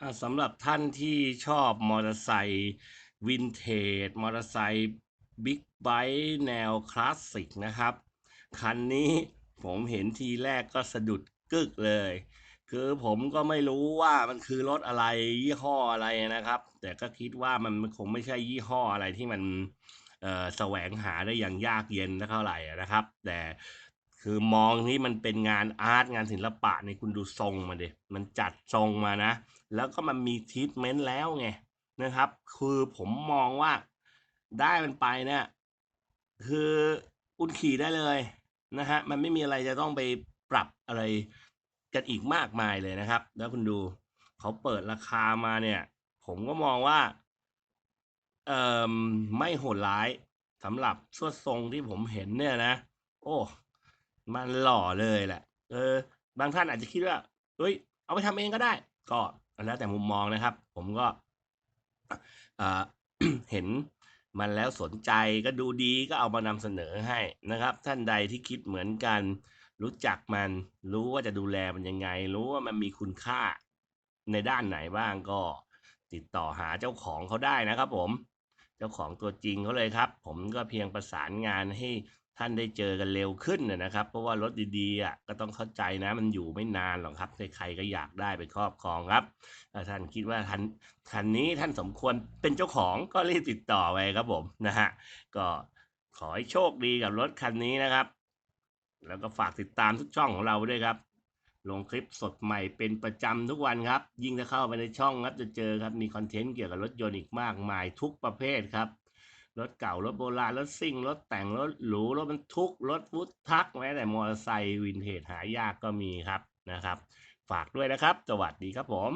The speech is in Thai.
อ่าสำหรับท่านที่ชอบมอเตอร์ไซค์วินเทจมอเตอร์ไซค์บิ๊กไบค์แนวคลาสสิกนะครับ คันนี้ผมเห็นทีแรกก็สะดุดกึกเลย คือผมก็ไม่รู้ว่ามันคือรถอะไรยี่ห้ออะไรนะครับ แต่ก็คิดว่ามันคงไม่ใช่ยี่ห้ออะไรที่มันเออแสวงหาได้อย่างยากเย็นเท่าไหร่นะครับ แต่ คือมองนี่มันเป็นงานอาร์ตงานศิลปะนี่คุณดูทรงมาเดิมันจัดทรงมานะ แล้วก็มันมีทรีทเมนต์แล้วไงนะครับ คือผมมองว่าได้มันไปเนี่ยคือคุณขี่ได้เลยนะฮะมันไม่มีอะไรจะต้องไปปรับอะไรกันอีกมากมายเลยนะครับ แล้วคุณดูเขาเปิดราคามาเนี่ย ผมก็มองว่าเอ่อไม่โหดร้ายสำหรับสวดทรงที่ผมเห็นเนี่ยนะ โอ้ มันหล่อเลยแหละ เออ บางท่านอาจจะคิดว่า เฮ้ย เอาไปทำเองก็ได้ ก็แล้วแต่มุมมองนะครับ ผมก็อ่าเห็นมันแล้วสนใจก็ดูดีก็เอามานำเสนอให้นะครับ ท่านใดที่คิดเหมือนกัน รู้จักมัน รู้ว่าจะดูแลมันยังไง รู้ว่ามันมีคุณค่าในด้านไหนบ้างก็ติดต่อหาเจ้าของเขาได้นะครับผม เจ้าของตัวจริงเขาเลยครับ ผมก็เพียงประสานงานให้ ท่านได้เจอกันเร็วขึ้นนะครับ เพราะว่ารถดีๆอะก็ต้องเข้าใจนะ มันอยู่ไม่นานหรอกครับใครๆก็อยากได้ไปครอบครองครับถ้าท่านคิดว่าท่านคันนี้ท่านสมควรเป็นเจ้าของก็รีบติดต่อไปครับผมนะฮะก็ขอให้โชคดีกับรถคันนี้นะครับ แล้วก็ฝากติดตามทุกช่องของเราด้วยครับ ลงคลิปสดใหม่เป็นประจำทุกวันครับ ยิ่งถ้าเข้าไปในช่องครับจะเจอครับมีคอนเทนต์เกี่ยวกับรถยนต์อีกมากมายทุกประเภทครับ รถเก่ารถโบราณรถซิ่งรถแต่งรถหรูรถบรรทุกรถฟุตทักแม้แต่มอเตอร์ไซค์วินเทจหายากก็มีครับนะครับ ฝากด้วยนะครับ สวัสดีครับผม